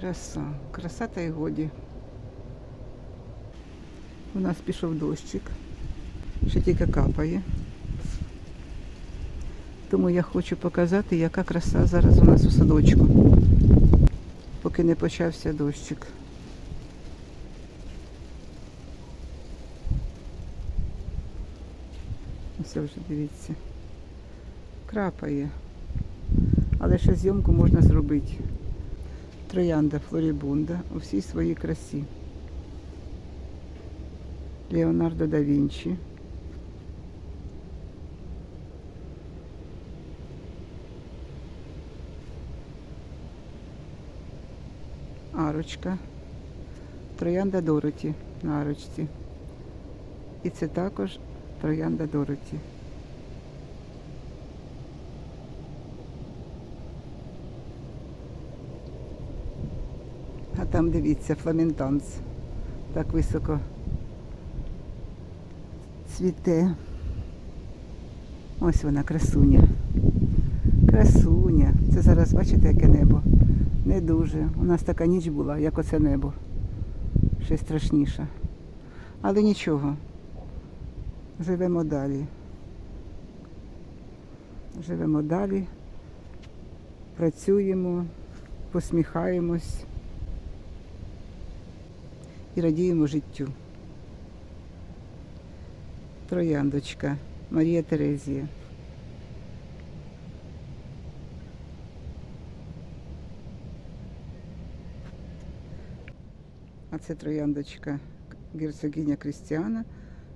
Краса, краса та й годі. У нас пішов дощик, ще тільки капає. Тому я хочу показати, яка краса зараз у нас у садочку, поки не почався дощик. Ось вже дивіться. Крапає. Але ще зйомку можна зробити. Троянда Флорібунда у всій своїй красі. Леонардо да Вінчі. Арочка. Троянда Дороті на арочці. І це також троянда Дороті. Там дивіться, фламентанс. Так високо цвіте. Ось вона, красуня. Красуня. Це зараз бачите, яке небо. Не дуже. У нас така ніч була, як оце небо. Ще страшніше. Але нічого. Живемо далі. Живемо далі. Працюємо, посміхаємось і радіємо життю. Трояндочка Марія Терезія. А це трояндочка герцогиня Крістіана.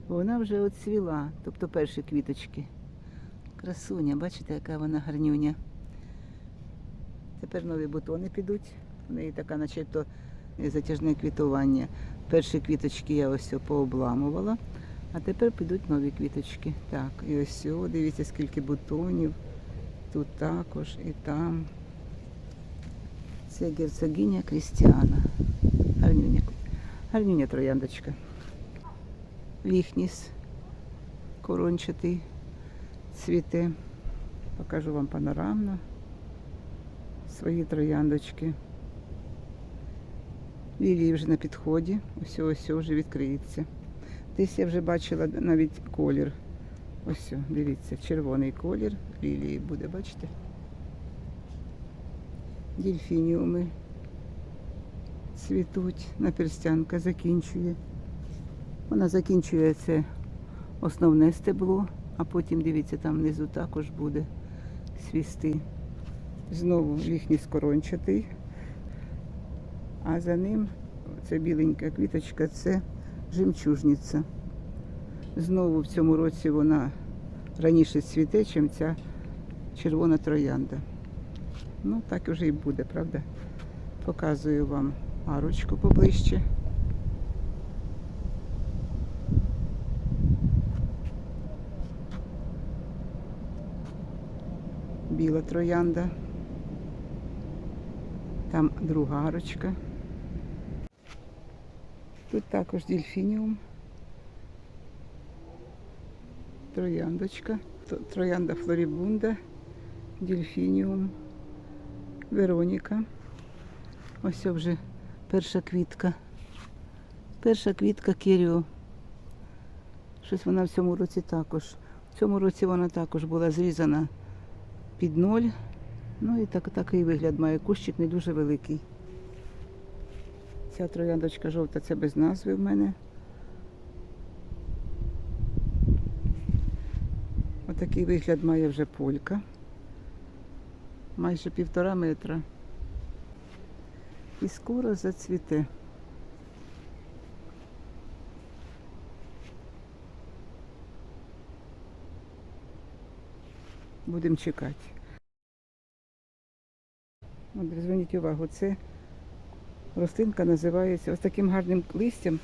Вона вже оцвіла, тобто перші квіточки. Красуня, бачите, яка вона гарнюня. Тепер нові бутони підуть. У неї така начебто затяжне квітування. Перші квіточки я ось пообламувала, а тепер підуть нові квіточки. Так, і ось, о, дивіться, скільки бутонів. Тут також і там. Це герцогиня Крістіана. Гарнюня. Гарнюня трояндочка. Віхніс корончатий цвіте. Покажу вам панорамно свої трояндочки. Лілії вже на підході. Ось ось вже відкриється. Десь я вже бачила навіть колір. Ось, дивіться, червоний колір лілії буде, бачите? Дельфініуми цвітуть, наперстянка закінчує. Вона закінчує це основне стебло, а потім, дивіться, там внизу також буде свісти. Знову їхній скорончатий, а за ним це біленька квіточка, це жемчужниця. Знову в цьому році вона раніше цвіте, ніж ця червона троянда. Ну, так вже і буде, правда? Показую вам арочку поближче. Біла троянда. Там друга арочка. Тут також дельфініум. Трояндочка. Троянда флорібунда, дельфініум, Вероніка. Ось вже перша квітка. Перша квітка Кіріо. Щось вона в цьому році також. В цьому році вона також була зрізана під ноль. Ну і так, такий вигляд має. Кущик не дуже великий. Ця трояндочка жовта, це без назви в мене. Отакий вигляд має вже полька. Майже півтора метра. І скоро зацвіте. Будемо чекати. От, зверніть увагу, це рослинка називається ось таким гарним листям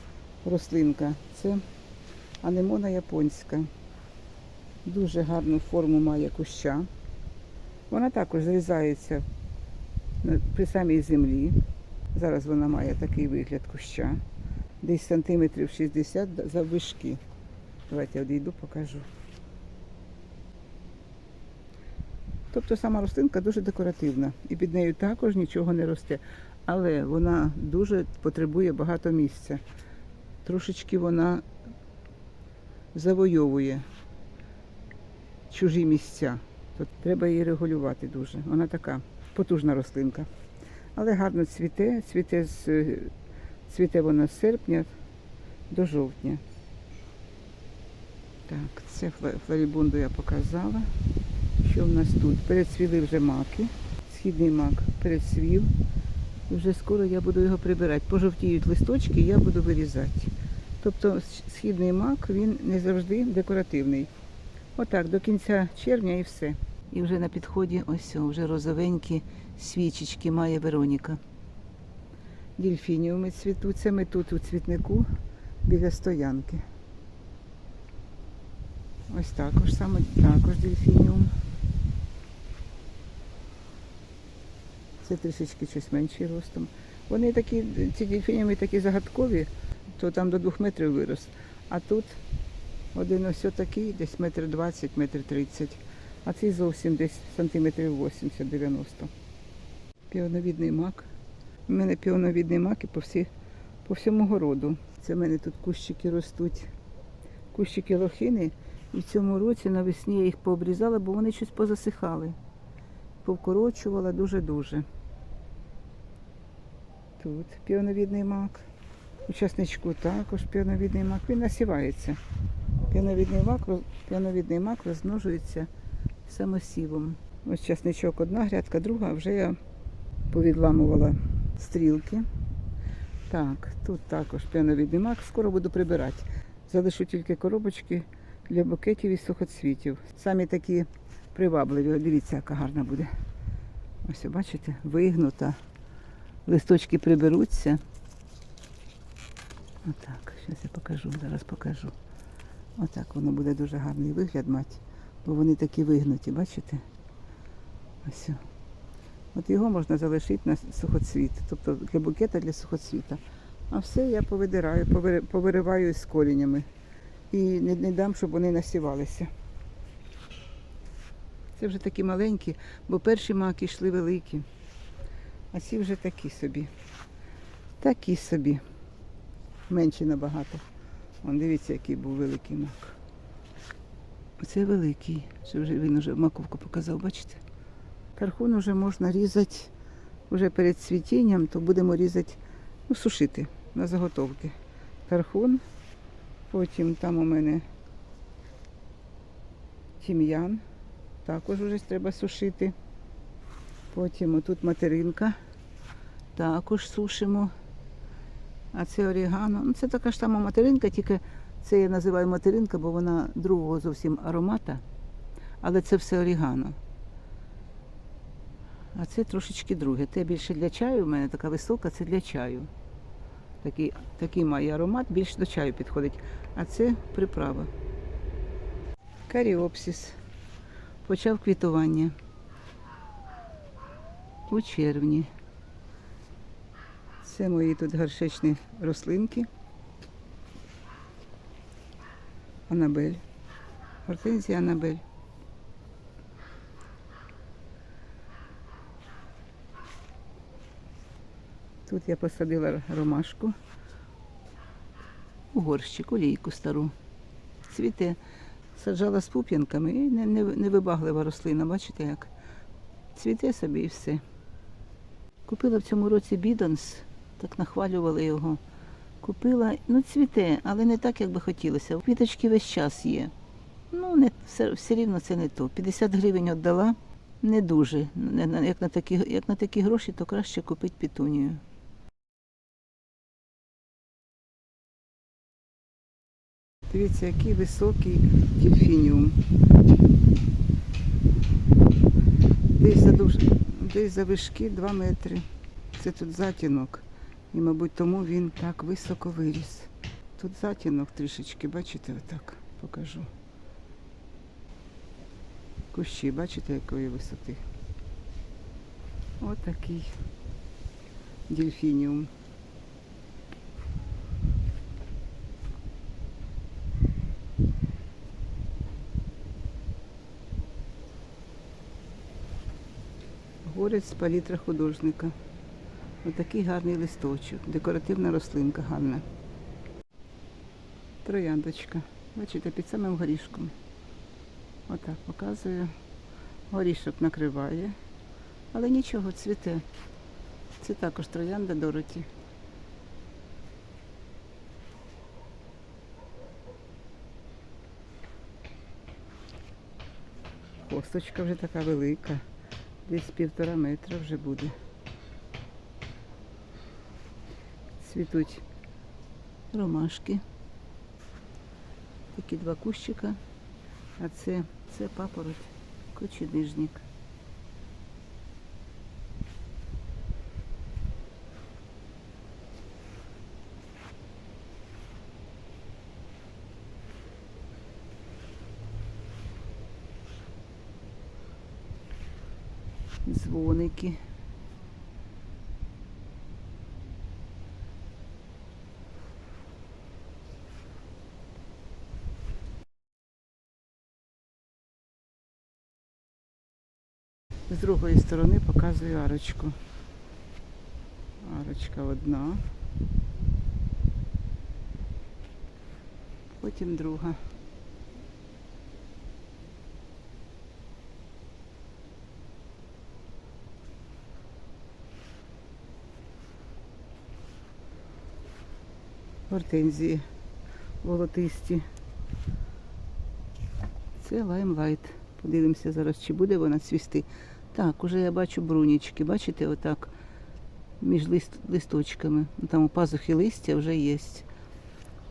рослинка. Це анемона японська. Дуже гарну форму має куща. Вона також зрізається при самій землі. Зараз вона має такий вигляд куща. Десь сантиметрів 60 заввишки. Давайте я одійду, покажу. Тобто сама рослинка дуже декоративна і під нею також нічого не росте. Але вона дуже потребує багато місця. Трошечки вона завойовує чужі місця. То треба її регулювати дуже. Вона така потужна рослинка. Але гарно цвіте, цвіте, з, цвіте вона з серпня до жовтня. Так, це флорібунду я показала. Що в нас тут? Перецвіли вже маки. Східний мак перецвів. І вже скоро я буду його прибирати. Пожовтіють листочки, я буду вирізати. Тобто східний мак він не завжди декоративний. Отак, до кінця червня і все. І вже на підході ось вже розовенькі свічечки має Вероніка. Дільфініуми цвітуть. Це ми тут у цвітнику біля стоянки. Ось також саме також дельфініум. Це трішечки щось менший ростом. Вони такі, ці дельфініуми такі загадкові, то там до двох метрів вирос. А тут один ось такий, десь метр двадцять, метр тридцять. А цей зовсім десь сантиметрів 80-90. Піоновідний мак. У мене піоновідний мак і по, всі, по всьому городу. Це в мене тут кущики ростуть. Кущики лохини. І в цьому році навесні я їх пообрізала, бо вони щось позасихали. Повкорочувала дуже-дуже. Тут піоновідний мак. У часничку також піоновідний мак. Він насівається. Піоновідний мак, піоновідний мак розмножується самосівом. Ось часничок одна грядка, друга, вже я повідламувала стрілки. Так, тут також піоновідний мак. Скоро буду прибирати. Залишу тільки коробочки для букетів і сухоцвітів. Самі такі привабливі. Дивіться, яка гарна буде. Ось, бачите, вигнута. Листочки приберуться. Отак, зараз я покажу, зараз покажу. Отак воно буде дуже гарний вигляд мати, бо вони такі вигнуті, бачите? Ось. От його можна залишити на сухоцвіт, тобто для букета для сухоцвіта. А все я повидираю, повириваю з коріннями. І не, не дам, щоб вони насівалися. Це вже такі маленькі, бо перші маки йшли великі. А ці вже такі собі. Такі собі. Менші набагато. Вон дивіться, який був великий мак. Оце великий. Це вже він вже маковку показав, бачите? Тархун вже можна різати вже перед цвітінням, то будемо різати, ну, сушити на заготовки. Тархун, потім там у мене тім'ян, також вже треба сушити. Потім отут материнка, також сушимо. А це орігано. Ну, це така ж сама материнка, тільки це я називаю материнка, бо вона другого зовсім аромата. Але це все орігано. А це трошечки друге. Те більше для чаю, у мене така висока, це для чаю. Такий, такий має аромат, більш до чаю підходить. А це приправа. Каріопсис. Почав квітування. У червні. Це мої тут горшечні рослинки. Анабель. Гортензія Анабель. Тут я посадила ромашку. У горщик, олійку стару. Цвіте. Саджала з пуп'янками і не, не, невибаглива рослина, бачите як? Цвіте собі і все. Купила в цьому році бідонс, так нахвалювали його. Купила, ну цвіте, але не так, як би хотілося. Квіточки весь час є. Ну, не, все, все рівно це не то. 50 гривень віддала, не дуже. Як, на такі, як на такі гроші, то краще купити пітунію. Дивіться, який високий дельфініум. За, душ... Десь за вишки 2 метри. Це тут затінок. І, мабуть, тому він так високо виріс. Тут затінок трішечки, бачите, отак покажу. Кущі, бачите, якої висоти. Отакий дельфініум. Горець з палітра художника. Отакий гарний листочок, декоративна рослинка гарна. Трояндочка. Бачите, під самим горішком. Отак показую. Горішок накриває. Але нічого, цвіте. Це також троянда Дороті. Косточка вже така велика. Десь півтора метра вже буде. Цвітуть ромашки. Такі два кущика. А це, це папороть, кочедижник. Дзвоники. З другої сторони показую арочку. Арочка одна. Потім друга. Гортензії волотисті. Це лаймлайт. Подивимося зараз, чи буде вона цвісти. Так, уже я бачу брунічки. Бачите, отак між лист, листочками. Ну, Там у пазухи листя вже є.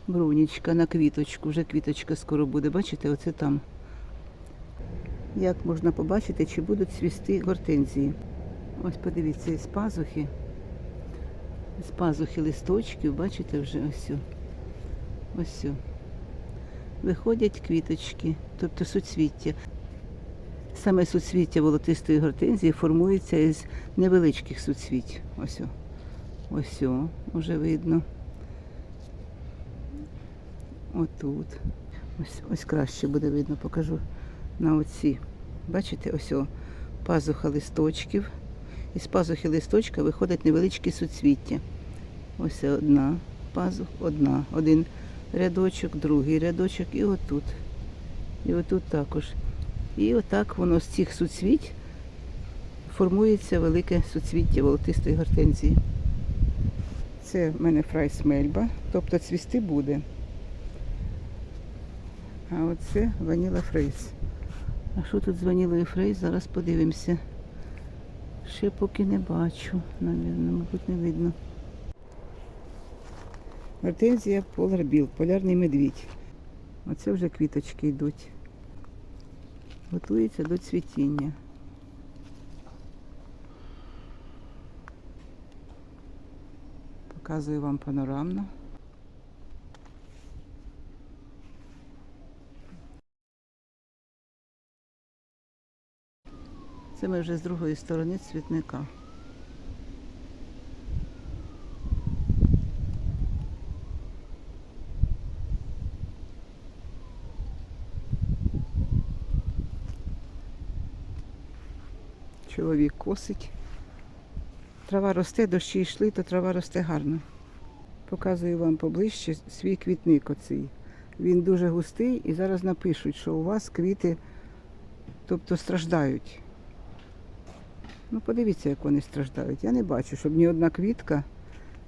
Брунічка на квіточку. Вже квіточка скоро буде. Бачите, оце там. Як можна побачити, чи будуть цвісти гортензії. Ось подивіться, із пазухи. З пазухи листочків, бачите, вже ось. Ось. Виходять квіточки, тобто суцвіття. Саме суцвіття волотистої гортензії формується із невеличких суцвіть. Ось. Ось, о, вже видно. Отут. Ось, ось краще буде видно, покажу на оці. Бачите, ось о, пазуха листочків. Із пазухи листочка виходять невеличкі суцвіття. Ось одна пазух, одна, один рядочок, другий рядочок і отут. І отут також. І отак воно з цих суцвіть формується велике суцвіття волотистої гортензії. Це в мене фрайс мельба, тобто цвісти буде. А оце ваніла фрейс. А що тут з ванілою фрейс? Зараз подивимося. Ще поки не бачу, навірно, мабуть, не видно. Гортензія поларбіл, полярний медвідь. Оце вже квіточки йдуть. Готується до цвітіння. Показую вам панорамно. Це ми вже з другої сторони цвітника. Чоловік косить. Трава росте, дощі йшли, то трава росте гарно. Показую вам поближче свій квітник оцей. Він дуже густий і зараз напишуть, що у вас квіти тобто страждають. Ну, подивіться, як вони страждають. Я не бачу, щоб ні одна квітка,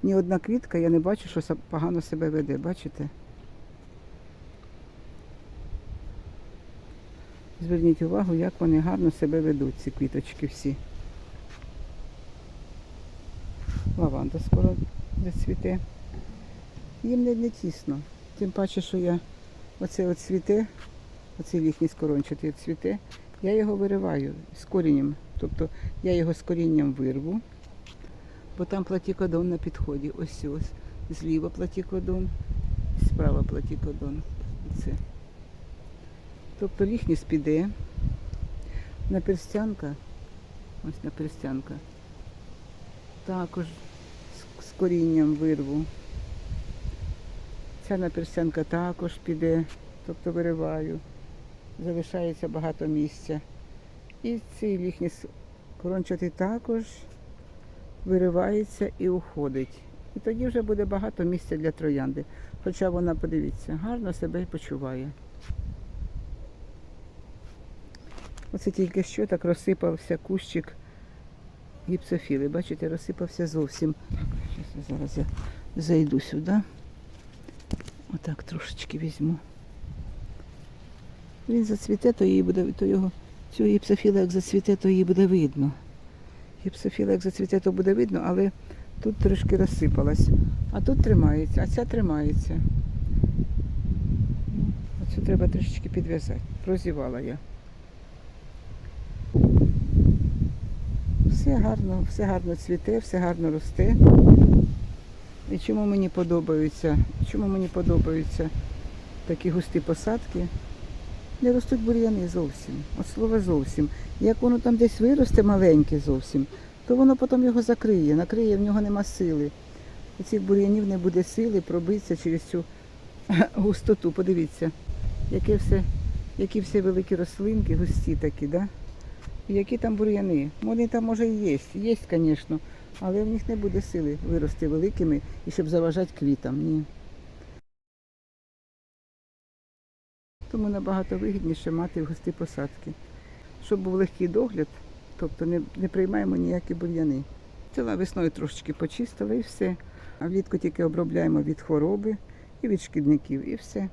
ні одна квітка, я не бачу, що погано себе веде. Бачите? Зверніть увагу, як вони гарно себе ведуть, ці квіточки всі. Лаванда скоро зацвіте. Їм не, не тісно. Тим паче, що я оце от цвіте, оцей їхній скорончатий цвіте, я його вириваю з корінням. Тобто я його з корінням вирву, бо там платікодон на підході. Ось ось. Зліва платікодон, справа платікодон. Це. Тобто ліхніс піде. Наперстянка, ось наперстянка, також з корінням вирву. Ця наперстянка також піде, тобто вириваю. Залишається багато місця. І цей ліхніс корончатий також виривається і уходить. І тоді вже буде багато місця для троянди. Хоча вона, подивіться, гарно себе почуває. Оце тільки що так розсипався кущик гіпсофіли. Бачите, розсипався зовсім. Зараз я зайду сюди. Отак трошечки візьму. Він зацвіте, то її буде, то його, цю гіпсофілу як зацвіте, то її буде видно. Гіпсофіла як зацвіте, то буде видно, але тут трошки розсипалась. А тут тримається, а ця тримається. Ну, Оцю треба трішечки підв'язати. Прозівала я. Все гарно, все гарно цвіте, все гарно росте. І чому мені подобаються, чому мені подобаються такі густі посадки? Не ростуть бур'яни зовсім. От слово зовсім. Як воно там десь виросте маленьке зовсім, то воно потім його закриє, накриє, в нього нема сили. У цих бур'янів не буде сили пробитися через цю густоту. Подивіться, яке все, які всі великі рослинки, густі такі, да? Які там бур'яни. Вони там може і є, є, звісно, але в них не буде сили вирости великими і щоб заважати квітам. Ні. Тому набагато вигідніше мати густі посадки. Щоб був легкий догляд, тобто не, не приймаємо ніякі бур'яни. Ціла весною трошечки почистили і все. А влітку тільки обробляємо від хвороби і від шкідників, і все.